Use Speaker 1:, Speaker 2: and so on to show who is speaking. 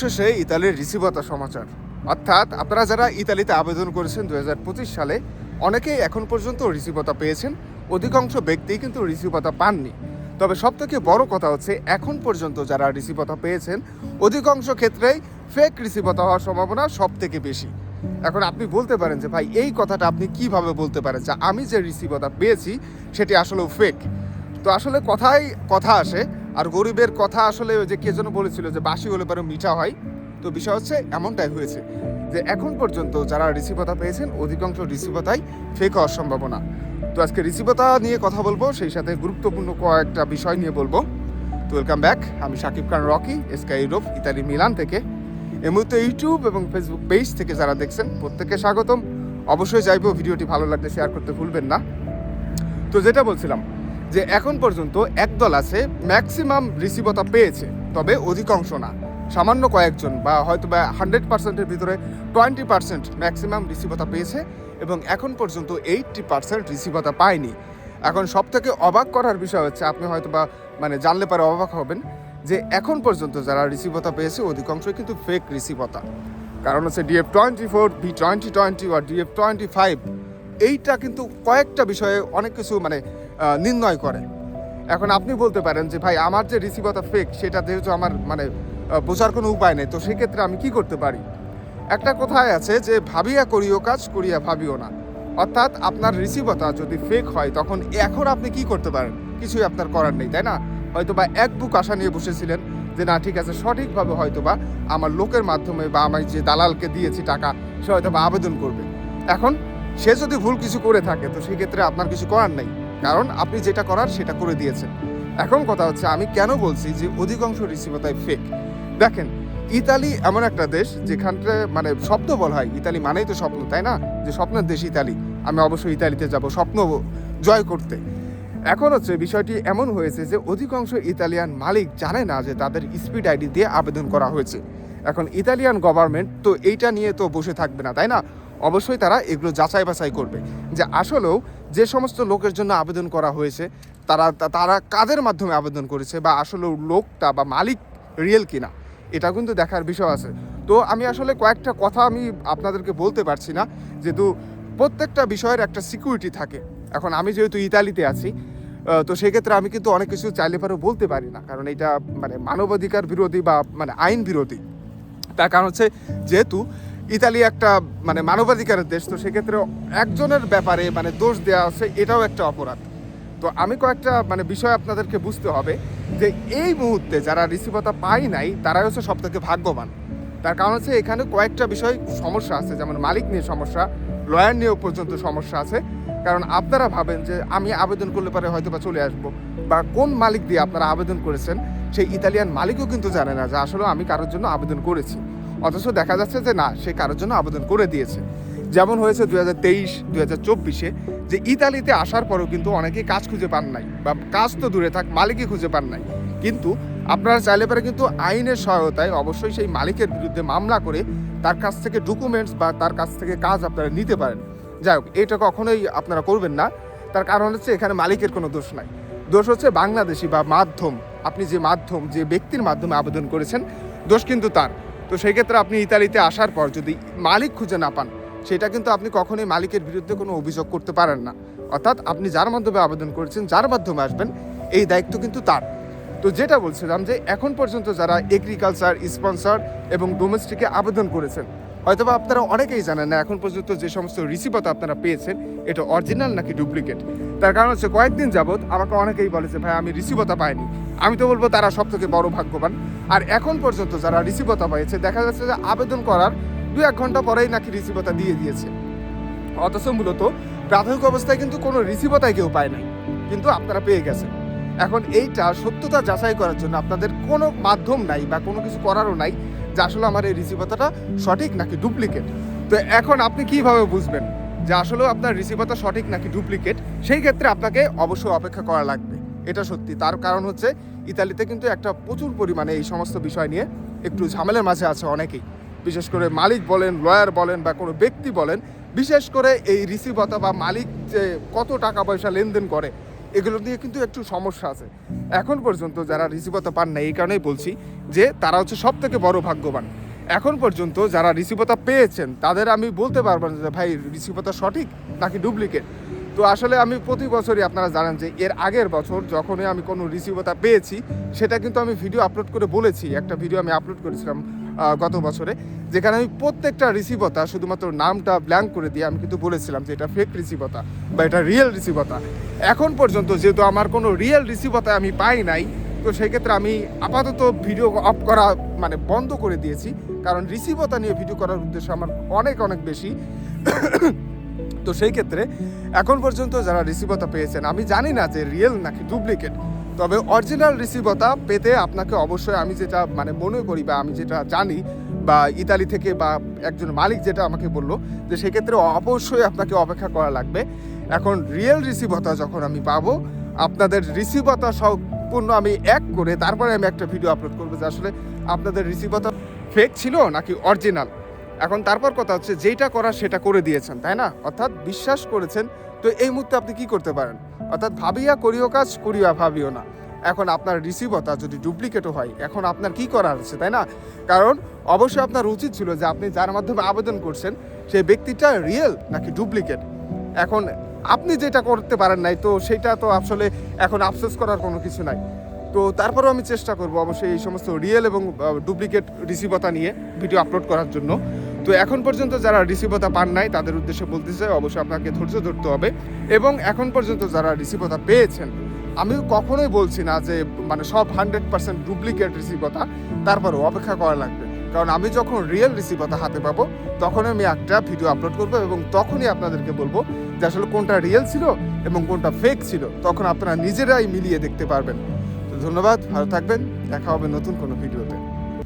Speaker 1: শেষে ইতালির রিসিভতা সমাচার। অর্থাৎ আপনারা যারা ইতালিতে আবেদন করেছেন দু হাজার পঁচিশ সালে, অনেকেই এখন পর্যন্ত রিসিভতা পেয়েছেন, অধিকাংশ ব্যক্তি কিন্তু রিসিভতা পাননি। তবে সব থেকে বড় কথা হচ্ছে, এখন পর্যন্ত যারা রিসিভতা পেয়েছেন, অধিকাংশ ক্ষেত্রেই ফেক রিসিভতা হওয়ার সম্ভাবনা সব থেকে বেশি। এখন আপনি বলতে পারেন যে, ভাই, এই কথাটা আপনি কীভাবে বলতে পারেন যে, আমি যে রিসিভতা পেয়েছি, সেটি আসলে ফেক তো আসলে কথাই কথা আসে আর গরিবের কথা আসলে ওই যে কে যেন বলেছিল যে বাসি হলে পরে মিঠা হয়। তো বিষয় হচ্ছে এমনটাই হয়েছে যে এখন পর্যন্ত যারা রিসিভতা পেয়েছেন, অধিকাংশ রিসিভতাই ফেক হওয়ার সম্ভাবনা। তো আজকে রিসিভতা নিয়ে কথা বলব, সেই সাথে গুরুত্বপূর্ণ কয়েকটা বিষয় নিয়ে বলব। তো ওয়েলকাম ব্যাক আমি Shakib Khan Rocky Sky Europe Italy, Milan থেকে। এই মুহূর্তে ইউটিউব এবং ফেসবুক পেজ থেকে যারা দেখছেন, প্রত্যেককে স্বাগতম। অবশ্যই চাইব ভিডিওটি ভালো লাগলে শেয়ার করতে ভুলবেন না। তো যেটা বলছিলাম যে এখন পর্যন্ত একদল আছে ম্যাক্সিমাম রিসিভতা পেয়েছে, তবে অধিকাংশ না। সামান্য কয়েকজন বা হয়তো বা হান্ড্রেড পার্সেন্টের ভিতরে টোয়েন্টি পার্সেন্ট ম্যাক্সিমাম রিসিভতা পেয়েছে এবং এখন পর্যন্ত এইটটি পার্সেন্ট রিসিভতা পায়নি। এখন সব থেকে অবাক করার বিষয় হচ্ছে, আপনি হয়তো বা মানে জানলে পারে অবাক হবেন যে এখন পর্যন্ত যারা রিসিভতা পেয়েছে, অধিকাংশই কিন্তু ফেক রিসিভতা কারণ হচ্ছে DF twenty four V twenty twenty আর ডিএফ টোয়েন্টি ফাইভ এইটা কিন্তু কয়েকটা বিষয়ে অনেক কিছু মানে নির্ণয় করে। এখন আপনি বলতে পারেন যে, ভাই, আমার যে রিসিভতা ফেক সেটা যেহেতু আমার মানে বোঝার কোনো উপায় নেই, তো সেক্ষেত্রে আমি কি করতে পারি? একটা কথায় আছে যে, ভাবিয়া করিও কাজ, করিয়া ভাবিও না। অর্থাৎ আপনার রিসিভতা যদি ফেক হয়, তখন এখন আপনি কি করতে পারেন? কিছুই আপনার করার নেই, তাই না? হয়তো বা এক বুক আশা নিয়ে বসেছিলেন যে, না, ঠিক আছে, সঠিকভাবে হয়তো বা আমার লোকের মাধ্যমে বা আমি যে দালালকে দিয়েছি টাকা, সে হয়তো বা আবেদন করবে। এখন সে যদি ভুল কিছু করে থাকে, তো সেক্ষেত্রে আপনার কিছু করার নেই। কারণ আপনি যেটা করার সেটা করে দিয়েছেন। এখন কথা হচ্ছে, আমি কেন বলছি যে অধিকাংশ রিসিভতাই ফেক দেখেন, ইতালি এমন একটা দেশ যেখানটা মানে স্বপ্ন বলা হয়। ইতালি মানেই তো স্বপ্ন, তাই না? যে স্বপ্নের দেশ ইতালি। আমি অবশ্যই ইতালিতে যাব, স্বপ্ন জয় করতে। এখন হচ্ছে বিষয়টি এমন হয়েছে যে অধিকাংশ ইতালিয়ান মালিক জানে না যে তাদের স্পিড আইডি দিয়ে আবেদন করা হয়েছে। এখন ইতালিয়ান গভর্নমেন্ট তো এইটা নিয়ে তো বসে থাকবে না, তাই না? অবশ্যই তারা এগুলো যাচাই বাছাই করবে। যে আসলেও যে সমস্ত লোকের জন্য আবেদন করা হয়েছে, তারা তারা কাদের মাধ্যমে আবেদন করেছে বা আসলেও লোকটা বা মালিক রিয়েল কিনা, এটা কিন্তু দেখার বিষয় আছে। তো আমি আসলে কয়েকটা কথা আমি আপনাদেরকে বলতে পারছি না, যেহেতু প্রত্যেকটা বিষয়ের একটা সিকিউরিটি থাকে। এখন আমি যেহেতু ইতালিতে আছি তো সেক্ষেত্রে আমি কিন্তু অনেক কিছু চাইলে পারেও বলতে পারি না, কারণ এটা মানে মানবাধিকার বিরোধী বা মানে আইন বিরোধী। তার কারণ হচ্ছে, যেহেতু ইতালি একটা মানে মানবাধিকারের দেশ, তো সেক্ষেত্রে একজনের ব্যাপারে মানে দোষ দেওয়া আছে, এটাও একটা অপরাধ। তো আমি কয়েকটা মানে বিষয় আপনাদেরকে বুঝতে হবে যে এই মুহূর্তে যারা রিসিভতা পায় নাই, তারাই হচ্ছে সব থেকে ভাগ্যবান। তার কারণ হচ্ছে এখানে কয়েকটা বিষয় সমস্যা আছে, যেমন মালিক নিয়ে সমস্যা লয়ার নিয়েও পর্যন্ত সমস্যা আছে। কারণ আপনারা ভাবেন যে আমি আবেদন করলে পারে হয়তো বা চলে আসব, বা কোন মালিক দিয়ে আপনারা আবেদন করেছেন, সেই ইতালিয়ান মালিকও কিন্তু জানে না যে আসলে আমি কারোর জন্য আবেদন করেছি। অথচ দেখা যাচ্ছে যে না, সে কারোর জন্য আবেদন করে দিয়েছে। যেমন হয়েছে দু হাজার তেইশ দু হাজার চব্বিশে, যে ইতালিতে আসার পরেও কিন্তু অনেকেই কাজ খুঁজে পান নাই, বা কাজ তো দূরে থাক, মালিকই খুঁজে পান নাই। কিন্তু আপনারা চাইলে পারে কিন্তু আইনের সহায়তায় অবশ্যই সেই মালিকের বিরুদ্ধে মামলা করে তার কাছ থেকে ডকুমেন্টস বা তার কাছ থেকে কাজ আপনারা নিতে পারেন। যাই হোক, এটা কখনোই আপনারা করবেন না। তার কারণ হচ্ছে এখানে মালিকের কোনো দোষ নাই। দোষ হচ্ছে বাংলাদেশি বা মাধ্যম। আপনি যে মাধ্যম, যে ব্যক্তির মাধ্যমে আবেদন করেছেন, দোষ কিন্তু তার। তো সেই ক্ষেত্রে আপনি ইতালিতে আসার পর যদি মালিক খুঁজে না পান, সেটা কিন্তু আপনি কখনোই মালিকের বিরুদ্ধে কোনো অভিযোগ করতে পারেন না। অর্থাৎ আপনি যার মাধ্যমে আবেদন করেছেন, যার মাধ্যমে আসবেন, এই দায়িত্ব কিন্তু তার। তো যেটা বলছিলাম যে, এখন পর্যন্ত যারা এগ্রিকালচার স্পন্সর এবং ডোমেস্টিকে আবেদন করেছেন হয়তোবা আপনারা অনেকেই জানেন না, এখন পর্যন্ত যে সমস্ত রিসিভতা আপনারা পেয়েছেন, এটা অরিজিনাল নাকি ডুপ্লিকেট তার কারণ হচ্ছে কয়েকদিন যাবৎ আমাকে অনেকেই বলে যে, ভাই, আমি রিসিভতা পাইনি। আমি তো বলব তারা সব থেকে বড় ভাগ্যবান। আর এখন পর্যন্ত যারা রিসিভতা পেয়েছে দেখা যাচ্ছে যে আবেদন করার দু এক ঘণ্টা পরেই নাকি রিসিপতা দিয়ে দিয়েছে। অথচ মূলত প্রাথমিক অবস্থায় কিন্তু কোনো রিসিভতাই কেউ পায় নাই, কিন্তু আপনারা পেয়ে গেছেন। এখন এইটা সত্যতা যাচাই করার জন্য আপনাদের কোনো মাধ্যম নাই বা কোনো কিছু করারও নাই। যে আসলে আমার এই রিসিভতাটা সঠিক নাকি ডুপ্লিকেট? তো এখন আপনি কীভাবে বুঝবেন যে আসলে আপনার রিসিভতা সঠিক নাকি ডুপ্লিকেট? সেই ক্ষেত্রে আপনাকে অবশ্যই অপেক্ষা করা লাগবে। এটা সত্যি। তার কারণ হচ্ছে ইতালিতে কিন্তু একটা প্রচুর পরিমাণে এই সমস্ত বিষয় নিয়ে একটু ঝামেলার মাঝে আছে অনেকেই। বিশেষ করে মালিক বলেন লয়ার বলেন বা কোনো ব্যক্তি বলেন, বিশেষ করে এই রিসিভতা বা মালিক যে কত টাকা পয়সা লেনদেন করে এগুলো নিয়ে কিন্তু একটু সমস্যা আছে। এখন পর্যন্ত যারা রিসিভতা পান না এই কারণেই বলছি যে তারা হচ্ছে সব থেকে বড় ভাগ্যবান। এখন পর্যন্ত যারা রিসিভতা পেয়েছেন, তাদের আমি বলতে পারব না যে, ভাই রিসিভতা সঠিক নাকি ডুপ্লিকেট? তো আসলে আমি প্রতি বছরই আপনারা জানেন যে, এর আগের বছর যখনই আমি কোনো রিসিভতা পেয়েছি, সেটা কিন্তু আমি ভিডিও আপলোড করে বলেছি। একটা ভিডিও আমি আপলোড করেছিলাম গত বছরে, যেখানে আমি প্রত্যেকটা রিসিভতা শুধুমাত্র নামটা ব্ল্যাঙ্ক করে দিয়ে আমি কিন্তু বলেছিলাম যে এটা ফেক রিসিভতা বা এটা রিয়েল রিসিভতা এখন পর্যন্ত যেহেতু আমার কোনো রিয়েল রিসিভতা আমি পাই নাই, তো সেই ক্ষেত্রে আমি আপাতত ভিডিও অফ করা মানে বন্ধ করে দিয়েছি। কারণ রিসিভতা নিয়ে ভিডিও করার উদ্দেশ্য আমার অনেক অনেক বেশি। তো সেই ক্ষেত্রে এখন পর্যন্ত যারা রিসিভতা পেয়েছেন, আমি জানি না যে রিয়েল নাকি ডুপ্লিকেট তবে অরিজিনাল রিসিভতা পেতে আপনাকে অবশ্যই আমি যেটা মানে মনে করি বা আমি যেটা জানি বা ইতালি থেকে বা একজন মালিক যেটা আমাকে বলল যে সেক্ষেত্রে অবশ্যই আপনাকে অপেক্ষা করা লাগবে। এখন রিয়েল রিসিভতা যখন আমি পাবো, আপনাদের রিসিভতা সম্পূর্ণ আমি এক করে তারপরে আমি একটা ভিডিও আপলোড করব যে আসলে আপনাদের রিসিভতা ফেক ছিল নাকি অরিজিনাল এখন তারপর কথা হচ্ছে যেটা করার সেটা করে দিয়েছেন, তাই না? অর্থাৎ বিশ্বাস করেছেন, তো এই মুহূর্তে আপনি কি করতে পারেন? অর্থাৎ ভাবিয়া করিও কাজ, করিয়া ভাবিও না। এখন আপনার রিসিভতা যদি ডুপ্লিকেটও হয়, এখন আপনার কি করার আছে, তাই না? কারণ অবশ্যই আপনার উচিত ছিল যে আপনি যার মাধ্যমে আবেদন করছেন, সেই ব্যক্তিটা রিয়েল নাকি ডুপ্লিকেট? এখন আপনি যেটা করতে পারেন নাই, তো সেটা তো আসলে এখন আফসোস করার কোনো কিছু নাই। তো তারপরেও আমি চেষ্টা করব অবশ্যই এই সমস্ত রিয়েল এবং ডুপ্লিকেট রিসিভতা নিয়ে ভিডিও আপলোড করার জন্য। তো এখন পর্যন্ত যারা রিসিভতা পান নাই, তাদের উদ্দেশ্যে বলতে চাই, অবশ্যই আপনাকে ধৈর্য ধরতে হবে। এবং এখন পর্যন্ত যারা রিসিভতা পেয়েছেন আমি কখনোই বলছি না যে মানে সব হান্ড্রেড পার্সেন্ট ডুপ্লিকেট রিসিভতা তারপরেও অপেক্ষা করা লাগবে। কারণ আমি যখন রিয়েল রিসিভতা হাতে পাবো তখন আমি একটা ভিডিও আপলোড করব এবং তখনই আপনাদেরকে বলব যে, আসলে কোনটা রিয়েল ছিল এবং কোনটা ফেক ছিল, তখন আপনারা নিজেরাই মিলিয়ে দেখতে পারবেন। তো ধন্যবাদ, ভালো থাকবেন, দেখা হবে নতুন কোনো ভিডিওতে